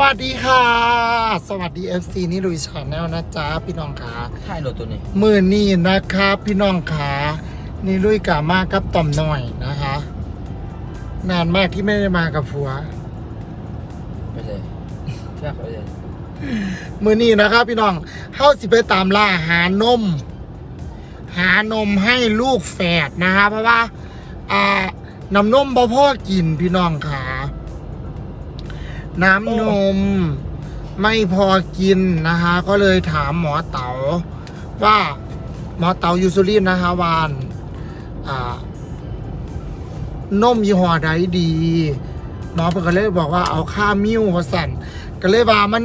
วัสดีค่ะ สวัสดี FC นี่ลุยชาแนลนะจ๊ะพี่น้องขาถ่ายรถตัวนี้มือนี่นะครับพี่น้องขานี่ลุยกามากับต่อมหน่อยนะคะ นานมากที่ไม่ได้มากับผัวไม่ใช่เชื่อเขาเลยมือนี้นะครับพี่น้องเข้าสิไปตามล่าหานม หานมให้ลูกแฝดนะคะเพราะว่าอ่าน้ำนมบ่พ่อกินพี่น้องขา น้ำนม ไม่พอกินนะคะ ก็เลยถามหมอเต๋าว่าหมอเต๋ายูซูลินนะคะวานอ่านมยี่ห้อใดดี หมอเพิ่นก็เลยบอกว่าเอาค่ามิ้วว่าสันก็เลยว่ามัน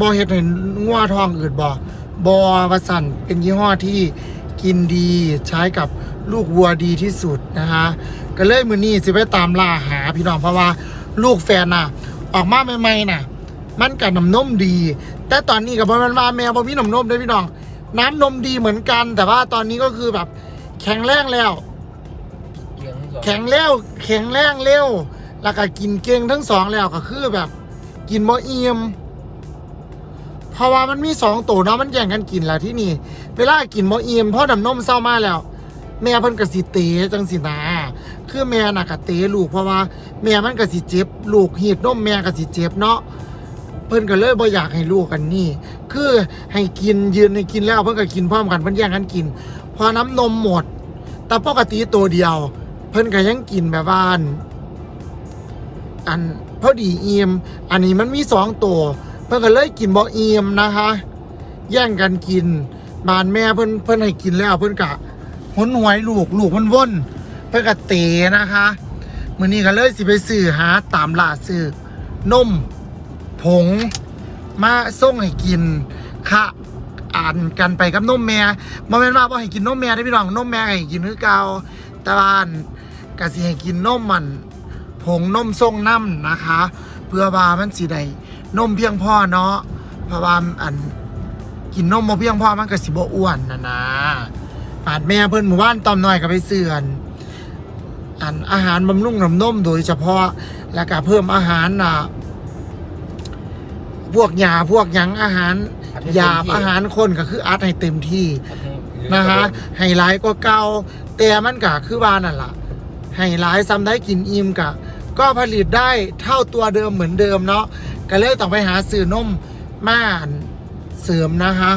บอเห็ดเห็นงัวทองอืดบอบอว่าสันเป็นยี่ห้อที่กินดีใช้กับลูกวัวดีที่สุดนะคะก็เลยมือนี้สิไปตามล่าหาพี่น้องเพราะว่าลูกแฟนน่ะ ออกมาใหม่ๆน่ะ มันกับน้ำนมดี แต่ตอนนี้กับมันว่าแมวบ่มีน้ำนมด้วยพี่น้อง น้ำนมดีเหมือนกัน แต่ว่าตอนนี้ก็คือแบบ แข็งแรงแล้วเรื่องที่สองแข็งเร็วแข็งแรงเร็วแล้วก็กินเก่งทั้งสองแล้วก็คือแบบ กินบ่เอี่ยมเพราะว่ามันมีสองตัวเนาะมันแย่งกันกินแหละที่นี่ เวลากินบ่เอี่ยมเพราะน้ำนมเศร้ามาแล้ว แม่เพิ่นก็สิเตะจังสินะ คือแม่น่ะก็เตะลูกเพราะว่า แม่มันก็สิเจ็บ ลูกหีดนมแม่ก็สิเจ็บเนาะเพิ่นก็เลยบ่อยากให้ลูกกันนี่ คือให้กินยืนให้กินแล้วเพิ่นก็กินพร้อมกันเพิ่นแย่งกันกิน พอน้ำนมหมด แต่ปกติตัวเดียว เพิ่นก็ยังกินแบบว่าอันอันพอดีเอียมอันนี้มันมีสองตัว เพิ่นก็เลยกินบ่เอียมนะคะ แย่งกันกิน บานแม่เพิ่นเพิ่นให้กินแล้วเพิ่นกะหนหวยลูกลูกมันว่น เพิ่นกะเตะนะคะมือนี้ก็เลยสิไปซื้อหาตามหลาซื้อนมผง มาส่งให้กินค่ะอ่านกันไปกับนมแม่บ่แม่นว่าบ่ให้กินนมแม่ได้พี่น้องนมแม่ให้กินคือเก่าแต่ว่านก็สิให้กินนมมันผงนมส่งน้ำนะคะ เพื่อว่ามันสิได้นมเพียงพอเนาะเพราะว่าอันกินนมบ่เพียงพอมันก็สิบ่อ้วนนะนะปาดแม่เพิ่นหมู่บ้านตอมน้อยก็ไปเสื่อน อันอาหารบำรุงน้ำนมโดยเฉพาะแล้วก็เพิ่มอาหารน่ะพวกยาพวกหยังอาหารหยาบอาหารคนก็คืออัดให้เต็มที่ นะคะไฮไลท์ก็เก่าแต่มันก็คือว่านั่นล่ะไฮไลท์ซ้ำได้กินอิ่มกะก็ผลิตได้เท่าตัวเดิมเหมือนเดิมเนาะก็เลยต้องไปหาสื่อนมม่านเสริมนะคะ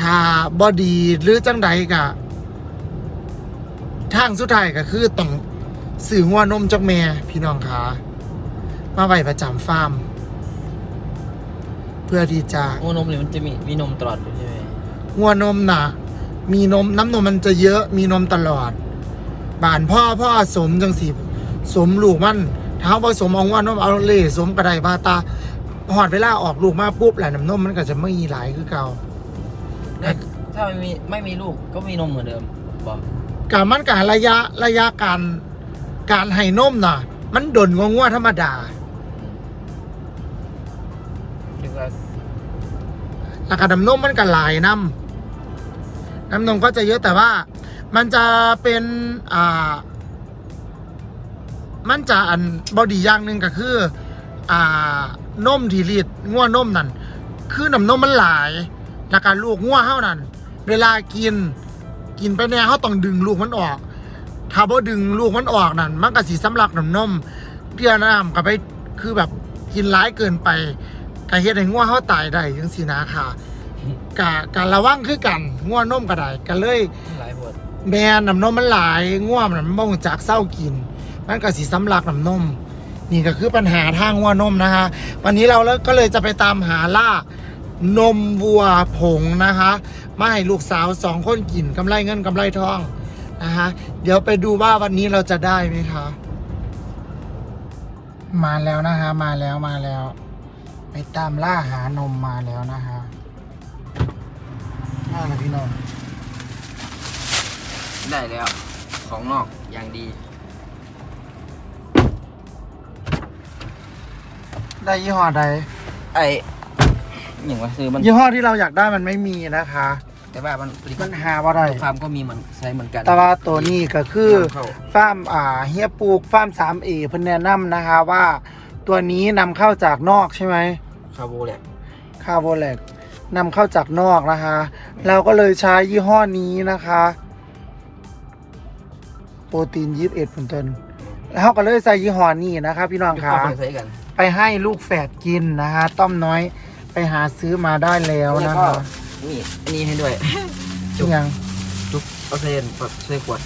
ถ้าบอดีหรือจังใดกะ ทางสุดท้ายก็คือต้องสื่อหัวนมจากแม่พี่น้องคะมาไว้ประจำฟาร์ม เพื่อที่จะโอ้นมเนี่ยมันจะมีมีนมตลอดอยู่ใช่ไหมงัวนมน่ะมีนมน้ำนมมันจะเยอะมีนมตลอด บานพ่อพ่อสมจังสิสมลูกมันเท้าผสมเอางัวนมเอาเล่สมกระไดบาตาหอดเวลาออกลูกมาปุ๊บแหละน้ำนมมันก็จะไม่มีหลายคือเก่าแต่ถ้าไม่มีไม่มีลูกก็มีนมเหมือนเดิมบอก การมันการระยะระยะการการให้นมน่ะ มันดนกว่างัวธรรมดาคือว่าแล้วก็น้ำนมมันก็หลายน้ำน้ำนมก็จะเยอะแต่ว่า มันจะเป็นอ่า มันจะอันบอดีอย่างหนึ่งก็คือ อ่านมที่รีดง่วนมนั่นคือน้ำนมมันหลาย แล้วก็ลูกง่วเฮานั่นเวลากิน กินไปเนี่ยเขาต้องดึงลูกมันออก ถ้าบ่ดึงลูกมันออกนั่นมันก็สิสำลักน้ำนมเพื่อน้ำก็ไปคือแบบกินร้ายเกินไปก็เฮ็ดให้ง่วเฮาตายได้จังซี่นะค่ะกะกะระวังคือกันง่วนมก็ได้ก็เลยหลายบทแม่น้ำนมมันหลายง่วมนมันบ่งจากเศร้ากิน มันก็สิสำลักน้ำนมนี่ก็คือปัญหาทางง่วนมนะคะวันนี้เราก็เลยจะไปตามหาล่านมวัวผงนะคะ มาให้ลูกสาวสองคนกินกำไรเงินกำไรทองนะคะเดี๋ยวไปดูว่าวันนี้เราจะได้ไหมคะมาแล้วนะคะมาแล้วมาแล้ว ไปตามล่าหานมมาแล้วนะคะน่าละพี่น้องได้แล้ว ของนอกอย่างดี ได้ยี่ห้อใดไอ้ อย่างว่าคือมันยี่ห้อที่เราอยากได้มันไม่มีนะคะ แต่ว่ามันมันหาว่าได้ฟาร์มก็มีเหมือนใช้เหมือนกันแต่ว่าตัวนี้ก็คือเข้าฟาร์มอ่าเฮียปลูกฟาร์มสามเอเพิ่นแนะนำนะคะว่า ตัวนี้นำเข้าจากนอกใช่ไหมคาโบแหละคาร์โบแลกนำเข้าจากนอกนะคะ เราก็เลยใช้ยี่ห้อนี้นะคะ โปรตีนยีบเอ็ดผลต้นแล้วเราก็เลยใส่ยี่ห้อนี้นะคะพี่น้องที่คะเข้าไปใส่กันไปให้ลูกแฝดกินนะคะ ต้อมน้อย ไปหาซื้อมาได้แล้วแล้วนะก็คะนี่อันนี้ให้ด้วยจริงยังจุกเอาเซนแบบใส่ขวด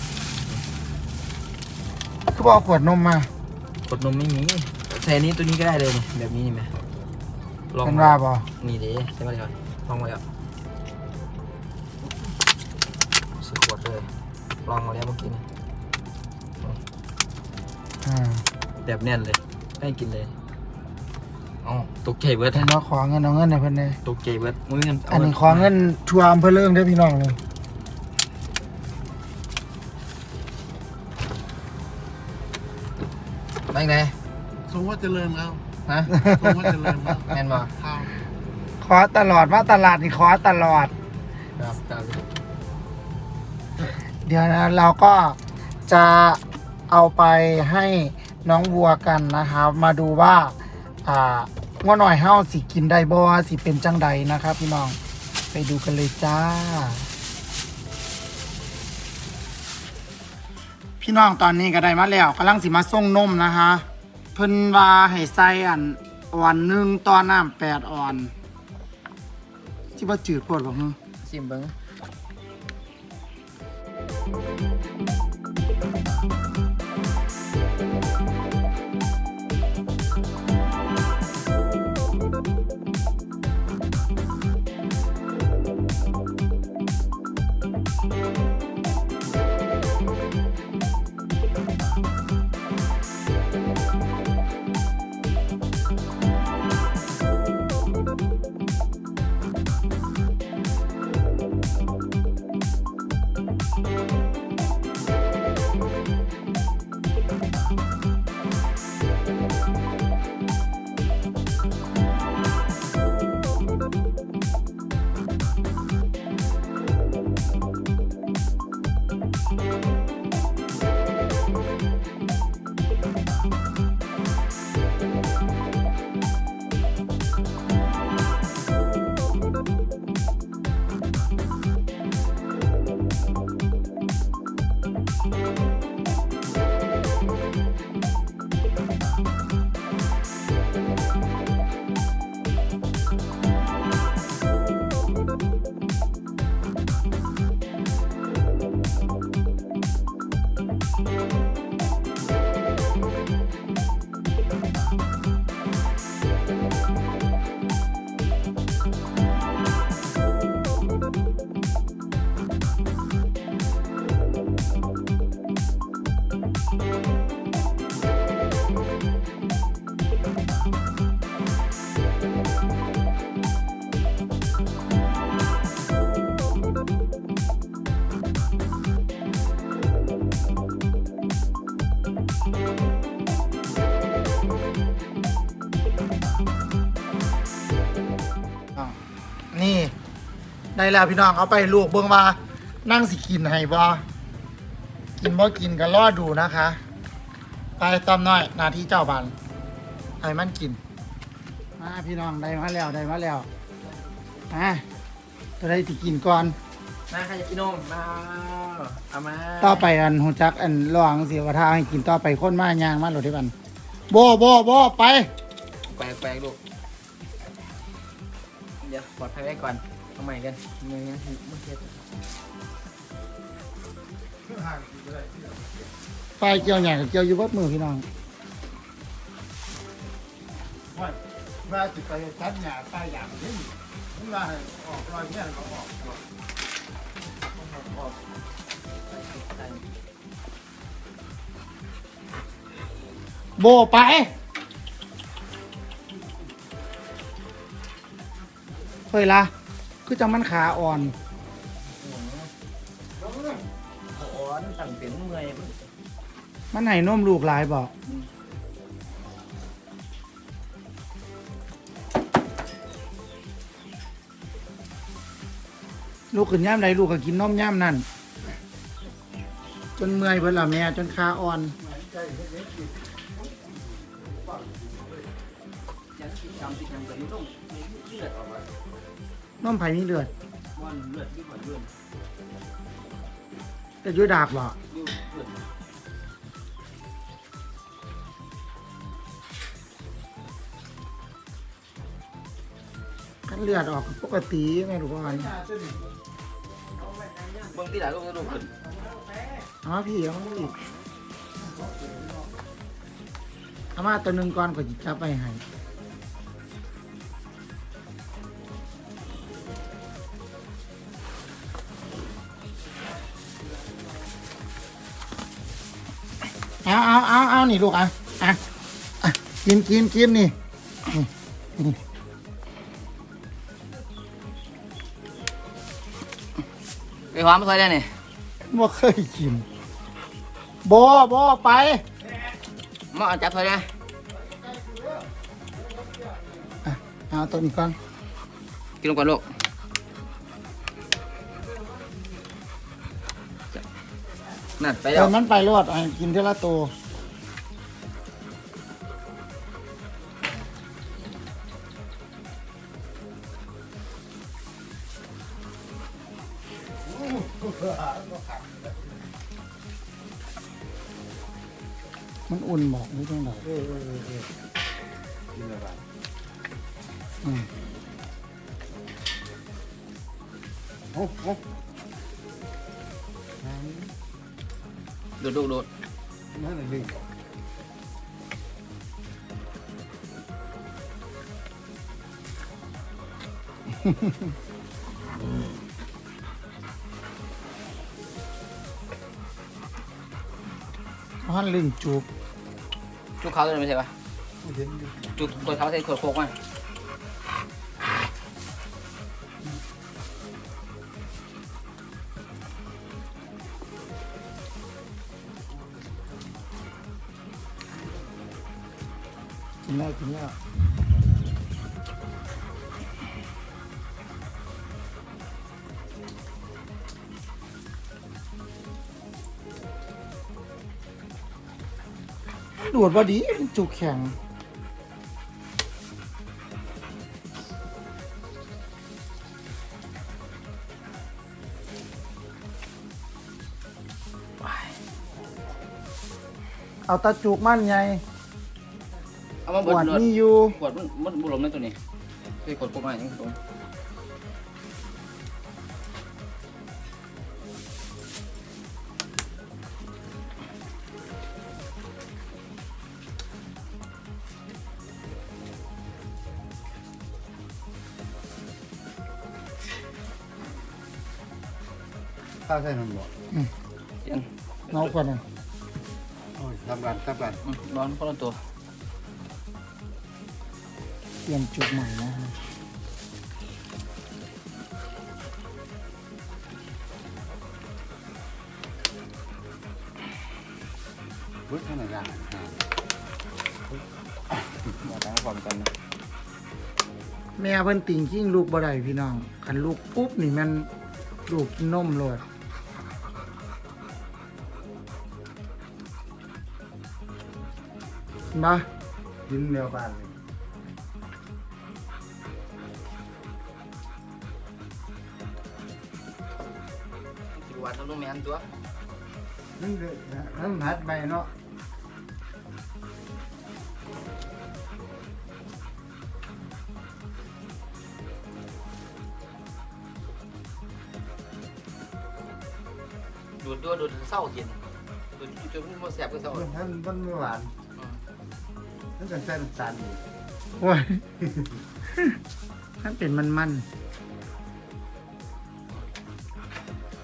คือบอกเอาขวดนมมาขวดนมไม่มีใส่อันนี้ตัวนี้ก็ได้เลยนี่แบบนี้นี่ไหมลองเป็นมาว่าบอนี่เด้ใช่ไหมครับลองมาแล้วใส่ขวดเลยลองมาแล้วเมื่อกี้นี่อ่าแบบแน่นเลยให้กินเลย อ๋อตกใจเบิร์ดเพิ่นว่าขอเงินเอาเงินในเพิ่นเลยตกใจเบิร์ดมือเงินอันนี้ขอเงินทัวร์อำเภอเรื่องได้อพี่น้องเลยไปไหนทรงว่าเจริญแล้วฮะทรงว่าเจริญแล้วแน่นบ่ข้าวขอตลอดว่าตลาดนี่ขอตลอด ครับครับเดี๋ยวนะเราก็จะเอาไปให้น้องวัวกันนะครับ มาดูว่า อ่าว่าหน่อยเฮาสิกินได้บ่สิเป็นจังใดนะครับ พี่น้องไปดูกันเลยจ้า พี่น้องตอนนี้ก็ได้มาแล้วกำลังสิมาส่งนมนะคะเพิ่นว่าให้ใส่อันอ่อนหนึ่งต่อน้ำแปดอ่อนที่ว่าจืดโพดบ่ฮึซิมเบิ้ง ได้แล้วพี่น้องเอาไปลวกเบิ่งว่า นั่งสิกินให้บ่กินบ่กินก็รอดูนะคะ ไปตอมน้อยหนาที่เจ้าบันให้มันกินมาพี่น้องได้มาแล้วได้มาแล้วมาตัวได้สิกินก่อนมาใครจะกินนมมาเอามาต่อไปอันหูจักอันลองสิว่าถ้าให้กินต่อไปคนมายางมาโหลดที่บันโบโบโบไปแปลกแปลกลูกเดี๋ยวปลอดภัยไว้ก่อน เอาใหม่กันมือยังไม่เสร็จไฟเกี่ยวอย่างกับเกี่ยวอยู่เบดมือพี่น้องว่าสิไปตัดหญ้าใต้อย่างนี้มันว่าให้ออกรอยเนี่ยก็ออกโบไป เฮ้ยละ คือจังมันขาอ่อน อ่อนสั่งเปลี่ยนเมื่อยมันให้นมลูกหลายบอกลูกขึ้นย่ามใดลูกก็กินนมย่ามนั่น จนเมื่อยเพิ่นละแม่จนขาอ่อนจำที่จำไปยุ่งมีเลือดออกมา น้มไผ่มีเลือดว่าเลือดที่ก่อนเลือดแต่อยุ่ดาบบ่ยุ่งเลือดกันเลือดออกปกติไม่รู้ว่าไงเบื้องที่หลายลูกจะดูขึ้นเอามาพี่เอามาพี่เอามาตัวหนึ่งก่อนก่อนจะจับไปให้ เอาเอาเอาเอานี่ลูกอะอะอะกินกินกินนี่ไปความไม่เคยได้เนี่ยบ่เคยกินบอบอไปมาจับเคยได้อะเอาตัวนี้ก่อนกินลงก่อนลูก นั่นไปแล้เดี๋วยวมันไปรอดอะกินเท่าละตัวมันอุ่นบอกไม่ต้องหรอกเออเออเออเออกินอะไรอืมโอ้โอ้ ดูดูดูนั่นน่ะนี่เอาหันลึงจูบจุกเขาตัวนี้ไม่ใช่ปะ เห็นอยู่จุกตัวเขาใส่ขวดโคกมา กินแล้วกินแล้วดูดบอดีจุกแข็งเอาตาจุกมั่นไง เอามาปบดวดเลือดมีอยู่ขวดมันมันบุหลมนั่นตัวนี้ใส่ขวดโคกมาอย่างนี้ตรงข้าวใส่มันบ่เย็นเงาคนนั้นโอ้ยทำกันทำกันอืมร้อนคนละตัวเป ลี่ยนจุกใหม่นะฮะเฮ้ยข้างในย่างอ่ามาตั้งพร้อมกันนะแม่เพิ่นติงขิ้งลูกบ่ได้พี่น้องคันลูกปุ๊บนี่มันลูกกินนมโลดมากินเร็วบ้านเลย นต้องแมนตัวนั่นเลยนั่นหัดไปเนาะดูดด้วยดูดเศร้ากินดูดจนมันแสบก็เศร้ามันมันมันไม่หวานนั่นกันใส่น้ำตาลอยู่โอ้ยนั่นเป็นมันมัน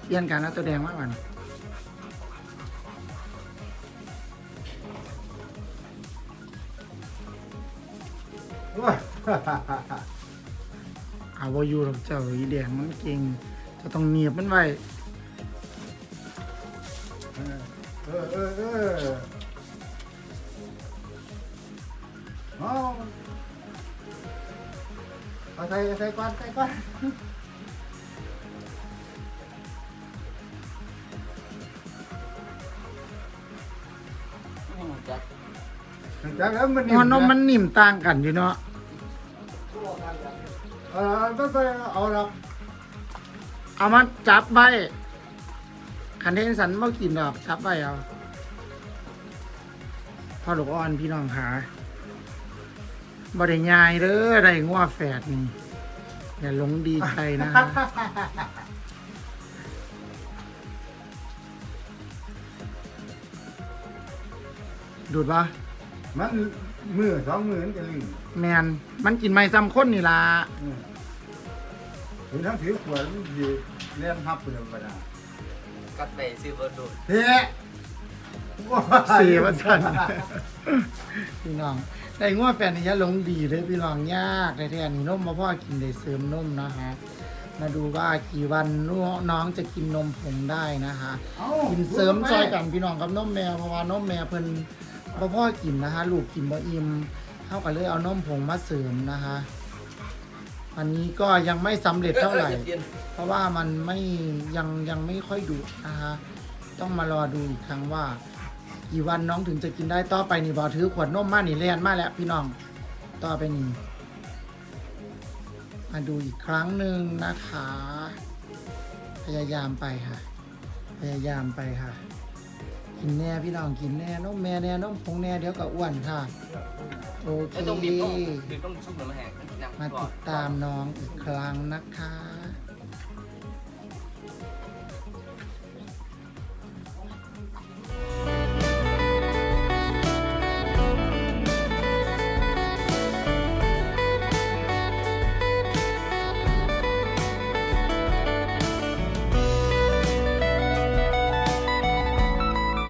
เปลี่ยนกันเอาตัวแดงมากกว่าว้าเอาวาอยู่หรอกเจ้าอีแดงมันเก่งจะต้องเนียบมันไว้เออเออเออเออเอาเอาใส่ใส่ก่อนใส่ก่อน จัดจากแล้วมันหัวนมมันนิ่มต่างกันอยู่เนาะออไม่ไปเอาหรอกเอามาจับไว้คันเทนสันเมื่กินดอกจับไว้เอาพ่อลูกอ่อนพี่น้องหาบ่ได้ยายเด้อได้งัวแฝดนี่อย่าหลงดีใจนะฮะดูดปะ มันมือสองมือมันจะลิงแมนมันกินไม่ซ้ำคนนี่ล่ะอืมถึงทั้งผิวขวดมันดีเลี้ยงฮับเป็นธรรมดากัดไปซื้อเบอร์ดูเฮ้สี่วันสัน พี่น้องได้งัวแฟนนี่อยาหลงดีเลยพี่น้องยากได้แท้นี่นมมาพ่อกินได้เสริมนมนะฮะมาดูว่ากี่วันน้องจะกินนมผงได้นะคะเอากินเสริมจอยกันพี่น้องกับนมแมวเพราะว่านมแมวเพิ่น บ่พ่อกินนะคะลูกกินบ่อิ่มเท่ากับเลยเอานมผงมาเสริมนะคะ อันนี้ก็ยังไม่สำเร็จเท่าไหร่ เพราะว่ามันไม่ยังยังไม่ค่อยดุนะคะต้องมารอดูอีกครั้งว่ากี่วันน้องถึงจะกินได้ต่อไปนี่บอถือขวดนมมานี่เลียนมาแล้วพี่น้องต่อไปนี่มาดูอีกครั้งหนึ่งนะคะ พยายามไปค่ะ พยายามไปค่ะ กินแน่พี่น้องกินแน่นมแม่แน่นมผงแน่เดี๋ยวก็อ้วนค่ะ โอเค ไม่ต้องบีบต้องบีบต้องซุปเหมือนแหกมาก่อติน ดตามน้องอีกครั้งนะคะ